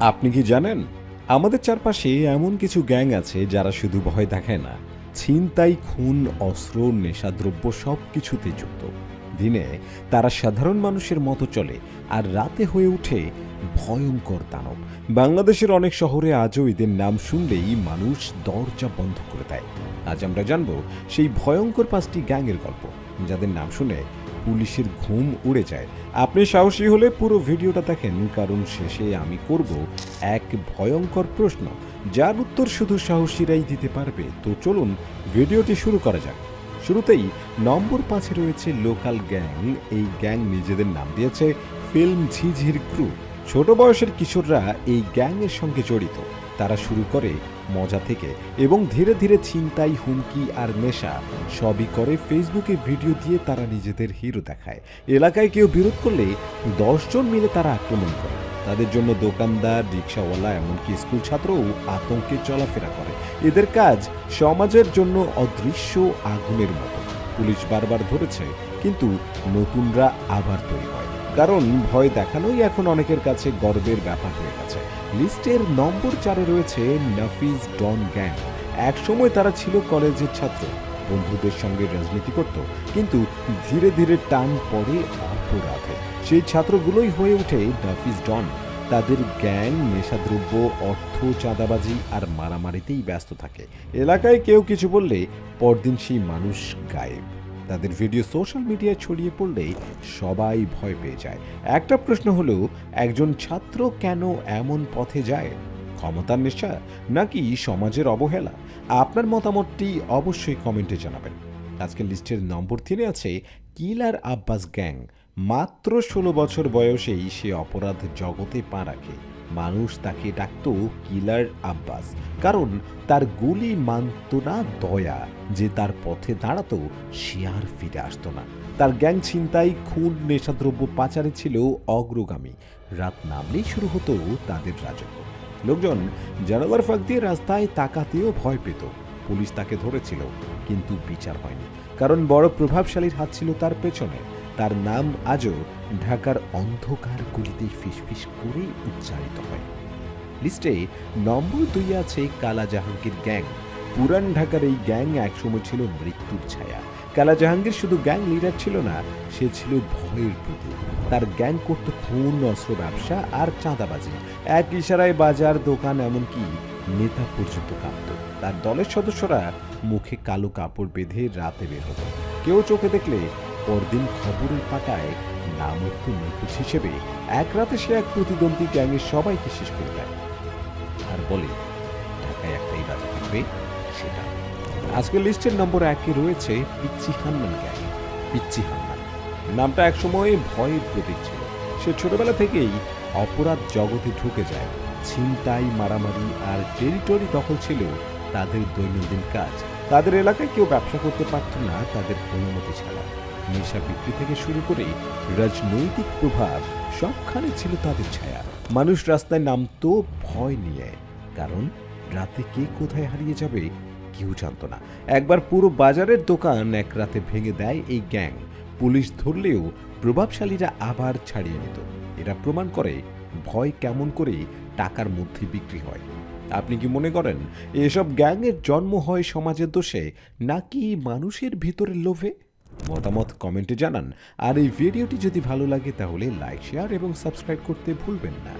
আপনি কি জানেন? আমাদের চারপাশে এমন কিছু গ্যাং আছে যারা শুধু ভয় দেখায় না, ছিনতাই, খুন, অস্ত্র, নেশাদ্রব্য সব কিছুতে যুক্ত। দিনে তারা সাধারণ মানুষের মতো চলে আর রাতে হয়ে ওঠে ভয়ঙ্কর দানব। বাংলাদেশের অনেক শহরে আজও এদের নাম শুনলেই মানুষ দরজা বন্ধ করে দেয়। আজ আমরা জানব সেই ভয়ঙ্কর পাঁচটি গ্যাংয়ের গল্প, যাদের নাম শুনে পুলিশের ঘুম উড়ে যায়। আপনি সাহসী হলে পুরো ভিডিওটা দেখেন, কারণ শেষে আমি করব এক ভয়ঙ্কর প্রশ্ন। যার উত্তর শুধু সাহসীরাই দিতে পারবে। তো চলুন, ভিডিওটি শুরু করা যাক। শুরুতেই নম্বর পাঁচে রয়েছে লোকাল গ্যাং। এই গ্যাং নিজেদের নাম দিয়েছে ফিল্ম ঝিঝির ক্রু ছোট বয়সের কিশোররা এই গ্যাংয়ের সঙ্গে জড়িত। তারা শুরু করে মজা থেকে এবং ধীরে ধীরে ছিনতাই, হুমকি আর নেশা সবই করে ফেসবুকে ভিডিও দিয়ে তারা নিজেদের হিরো দেখায়। এলাকায় কেউ বিরোধ করলে দশজন মিলে তারা আক্রমণ করে। তাদের জন্য দোকানদার, রিক্সাওয়ালা, এমনকি স্কুল ছাত্রও আতঙ্কে চলাফেরা করে। এদের কাজ সমাজের জন্য অদৃশ্য আগুনের মতো। পুলিশ বারবার ধরেছে, কিন্তু নতুনরা আবার তৈরি হয়। কারণ ভয় দেখানোই এখন অনেকের কাছে গর্বের ব্যাপার হয়ে গেছে। লিস্টের নম্বর চারে রয়েছে নাফিজ ডন গ্যাং। একসময় তারা ছিল কলেজের ছাত্র, বন্ধুদের সঙ্গে রাজনীতি করত, কিন্তু ধীরে ধীরে টান পড়ে অপরাধে। সেই ছাত্রগুলোই হয়ে ওঠে নাফিজ ডন। তাদের গ্যাং নেশাদ্রব্য, অর্থ চাঁদাবাজি আর মারামারিতেই ব্যস্ত থাকে। এলাকায় কেউ কিছু বললে পরদিন সেই মানুষ গায়েব। তাদের ভিডিও সোশ্যাল মিডিয়ায় ছড়িয়ে পড়লেই সবাই ভয় পেয়ে যায়। একটা প্রশ্ন হলো, একজন ছাত্র কেন এমন পথে যায়? ক্ষমতার নেশা নাকি সমাজের অবহেলা? আপনার মতামতটি অবশ্যই কমেন্টে জানাবেন। আজকের লিস্টের নম্বর তিনে আছে, কিলার আব্বাস গ্যাং। মাত্র ষোলো বছর বয়সেই সে অপরাধ জগতে পা রাখে। মানুষ তাকে ডাকত কিলার আব্বাস। কারণ তার গুলি মানত না দয়া, যে তার পথে দাঁড়াতো সে আর ফিরে আসতো না। তার গ্যাং ছিনতাই, খুন, নেশাদ্রব্য পাচারে ছিল অগ্রগামী। রাত নামলেই শুরু হতো তাদের রাজত্ব। লোকজন জানালার ফাঁক দিয়ে রাস্তায় তাকাতেও ভয় পেত। পুলিশ তাকে ধরেছিল, কিন্তু বিচার হয়নি। কারণ বড় প্রভাবশালীর হাত ছিল তার পেছনে। তার নাম আজও ঢাকার অন্ধকার গুলিতে ফিসফিস করে উচ্চারিত হয়। লিস্টে নম্বর দুই আছে কালা জাহাঙ্গীর গ্যাং। পুরান ঢাকার এই গ্যাং একসময় ছিল মৃত্যুর ছায়া। কালা জাহাঙ্গীর শুধু গ্যাং লিডার ছিল না, সে ছিল ভয়ের প্রতীক তার গ্যাং করত খুন, অস্ত্র ব্যবসা আর চাঁদাবাজি। এক ইশারায় বাজার, দোকান, এমনকি নেতা পর্যন্ত কাঁপত। তার দলের সদস্যরা মুখে কালো কাপড় বেঁধে রাতে বের হতো। কেউ চোখে দেখলে পরদিন খবরের পাতায় নাম উঠত নিখোঁজ হিসেবে এক রাতে সে এক প্রতিদ্বন্দ্বী গ্যাংয়ের সবাইকে শেষ করে দেয়। আর বলে, ঢাকায় একটাই রাজা থাকবে, সেটা। আজকের লিস্টের নম্বর একে রয়েছে পিচ্চি হান্নান গ্যাং। পিচ্চি হান্নান। নামটা একসময় ভয়ের প্রতীক ছিল। সে ছোটবেলা থেকেই অপরাধ জগতে ঢুকে যায়। ছিনতাই, মারামারি আর টেরিটরি দখল ছিল তাদের দৈনন্দিন কাজ। তাদের এলাকায় কেউ ব্যবসা করতে পারত না, তাদের অনুমতি ছাড়া। নেশা বিক্রি থেকে শুরু করে রাজনৈতিক প্রভাব সবখানে ছিল তাদের ছায়া। মানুষ রাস্তায় নামতো, ভয় নিয়ে। কারণ রাতে কে কোথায় হারিয়ে যাবে কেউ জানতো না। একবার পুরো বাজারের দোকান এক রাতে ভেঙে দেয় এই গ্যাং। পুলিশ ধরলেও প্রভাবশালীরা আবার ছাড়িয়ে নিত। এরা প্রমাণ করে ভয় কেমন করে টাকার মধ্যে বিক্রি হয়। আপনি কি মনে করেন, এসব গ্যাংয়ের জন্ম হয় সমাজের দোষে নাকি মানুষের ভিতরের লোভে? মতামত কমেন্টে জানান। আর এই ভিডিওটি যদি ভালো লাগে তাহলে লাইক শেয়ার এবং সাবস্ক্রাইব করতে ভুলবেন না।